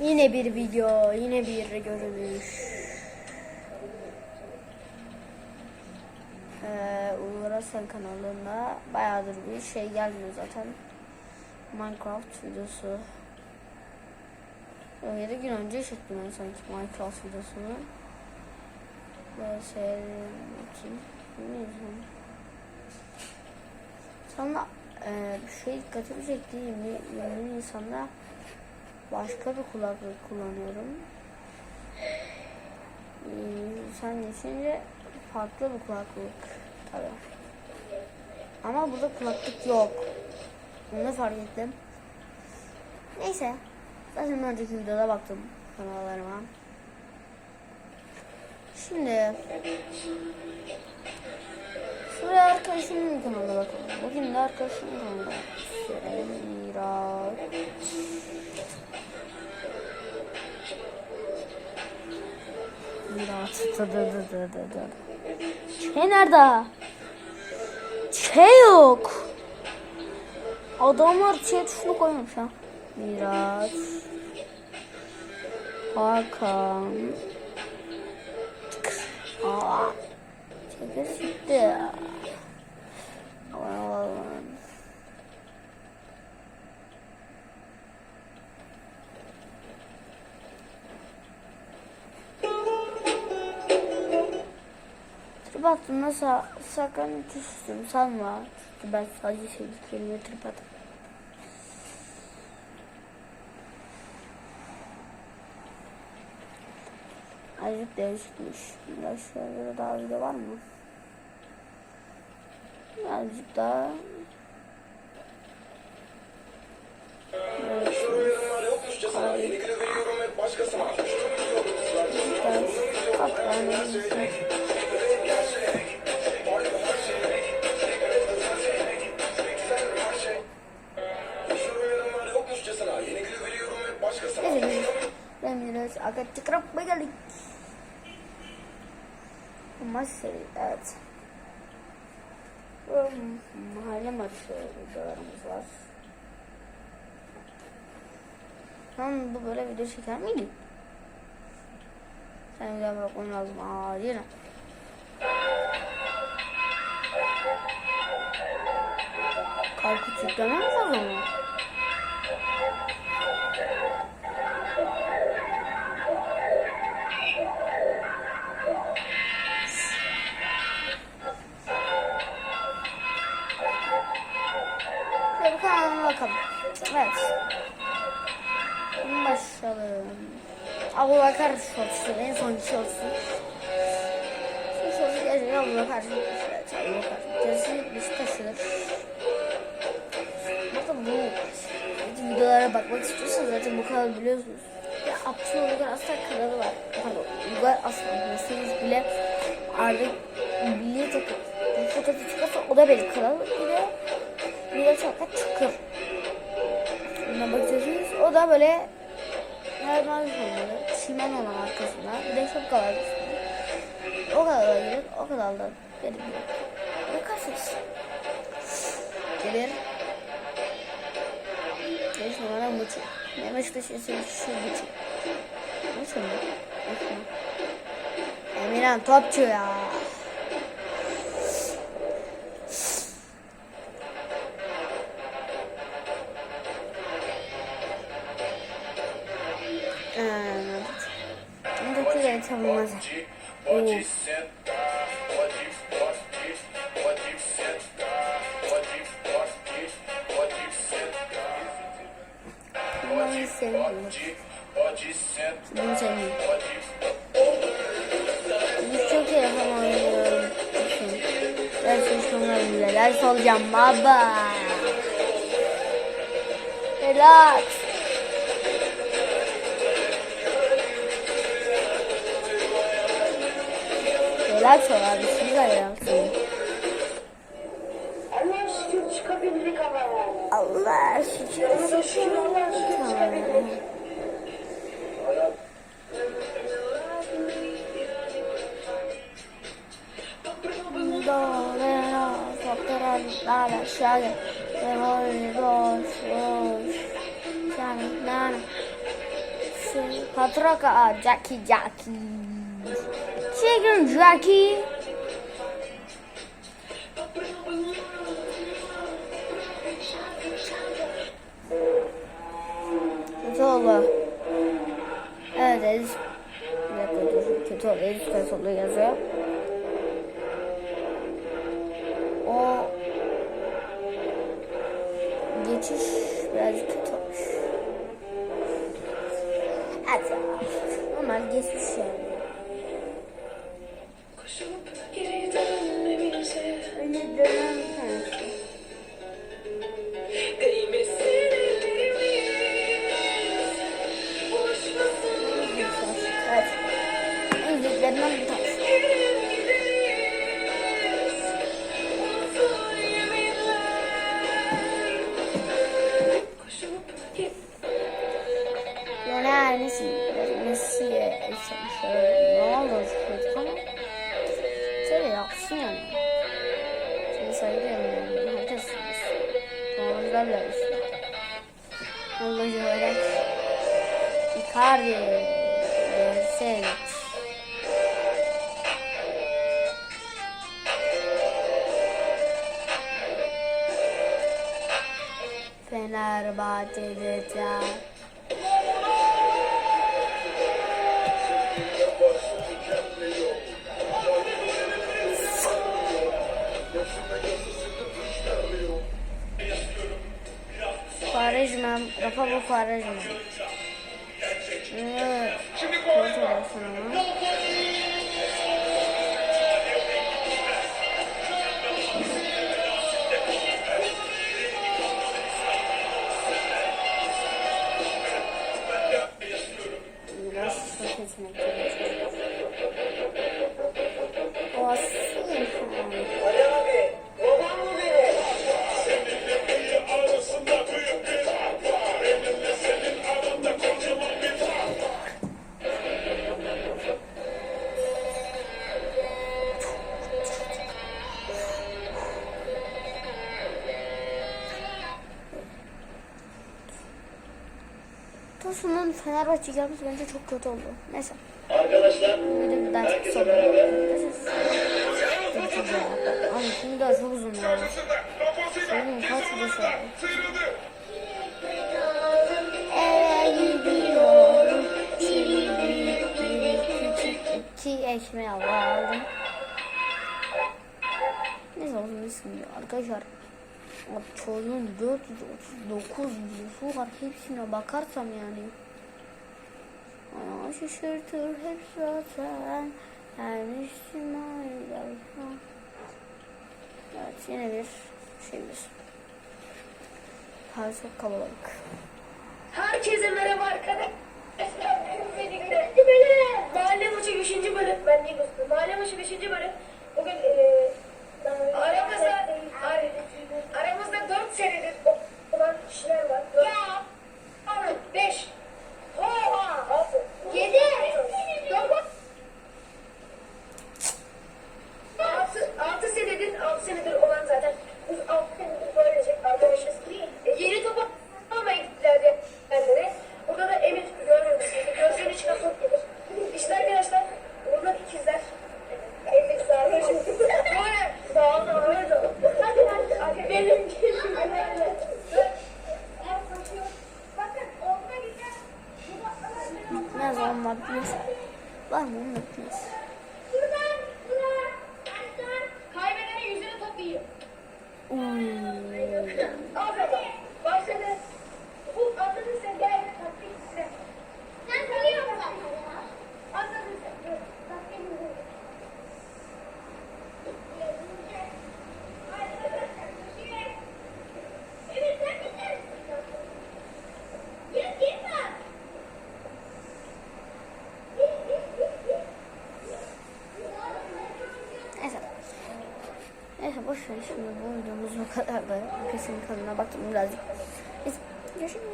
Yine bir video, yine bir görünüş. Ee, Uğur Arslan kanalında bayağıdır bir şey gelmiyor zaten. Minecraft videosu. 7 gün önce çektim ben sanki Minecraft videosunu. Böyle seyredelim bakayım. İzledim? Sonra e, bir şey dikkatimi çekti. 20, 20 Nisan'da başka bir kulaklık kullanıyorum. Ee, Sen geçince farklı bir kulaklık tabii. Ama burada kulaklık yok. Onu fark ettim. Neyse. Zaten önceki videoda baktım kanallarıma. Şimdi şuraya arkadaşımın kanalına bakalım. Bugün de arkadaşımın kanalına. Miraç. Şey nerede? Şey yok. Adamlar şey tuşunu koymuş ha. Miraç. Hakan. Aa. Çekil. Aman Allah'ım. Trip attım nasıl sakın küstüm sanma. Çünkü ben sadece sevdiklerime trip attım. Azıcık değişikmiş. Biraz şöyle daha video var mı? Azıcık daha. Evet. Hayır. Biraz Maç seri, evet. Bu mahalle maçı videolarımız var. Lan bu böyle video çeker miydi? Sen daha bakmam lazım. Aa yine. Kalkıp yüklemem lazım mı? Bakar şortsu. En son şortsu. Şu şortsu gerçekten Abu Bakar şortsu. Evet, Abu Bakar. Gerisi Beşiktaş'ıdır. Bakın bu bu videolara bakmak istiyorsanız zaten bu kanalı biliyorsunuz. Ya Abdullah Uygar Aslan kanalı var. Pardon Uygar Aslan deseniz bile artık milli takım. Bu fotoğrafı çıkarsa o da benim kanalım. Bir de Miraç Hakkı Çakır. Buna bakacaksınız. O da böyle normal sonları. Çimen olan arkasında. Bir de şapka var üstünde. O kadar da gelir. O kadar da benim yok. Bakarsınız. Gelir. Beş numara Muçi. Ne Beşiktaş'ın şu Muçi. Muçi mi? Muçi mi? Emirhan topçu ya. Evet. Bunları seviyorum. Pode, pode sentar, Bunu sevmiyorum. Biz çok iyi yapam oynuyorum. Ben çalışmalar bile ders olacağım baba. Relax. Relax ol abi. Olun. Allah şükür çıkabildik ama. Allah şükür. Allah şükür Allah şükür çıkabildik. Patraka Jackie Jackie. Chicken Jackie. Kötü oldu. Evet Edis. Bir dakika dur. Kötü oldu. Edis kötü oldu yazıyor. O geçiş birazcık kötü olmuş. Evet. Normal geçmiş yani. Tamamlarla işte. Vallahi öyle. Icardi. Verselit. Fenerbahçe'de Quaresma, Rafa bu Quaresma. Ee, kontrol Fenerbahçe gelmesi bence çok kötü oldu. Neyse. Arkadaşlar de bir herkese sonra. Ama şimdi daha çok uzun ya. Oğlum kaç video sonra. Sıyrıldı. Eve gidiyorum. Şimdi bir küçük iki ekmeği aldım. Neyse bizim ya arkadaşlar. Abi çocuğun 439 videosu var. Hepsine bakarsam yani. Ana şaşırtır hep zaten. Her Müslüman Evet yine bir şeyimiz. Her çok kalabalık. Herkese merhaba arkadaşlar. Mahalle maçı 5. bölüm. Ben dostum. Mahalle maçı 5. bölüm. Bugün eee aramızda ar- aramızda 4 senedir olan kişiler var. Ya. 5. 嗯，哦，bu videomuz bu kadar da. Kesin kanalına baktım birazcık. Neyse görüşürüz.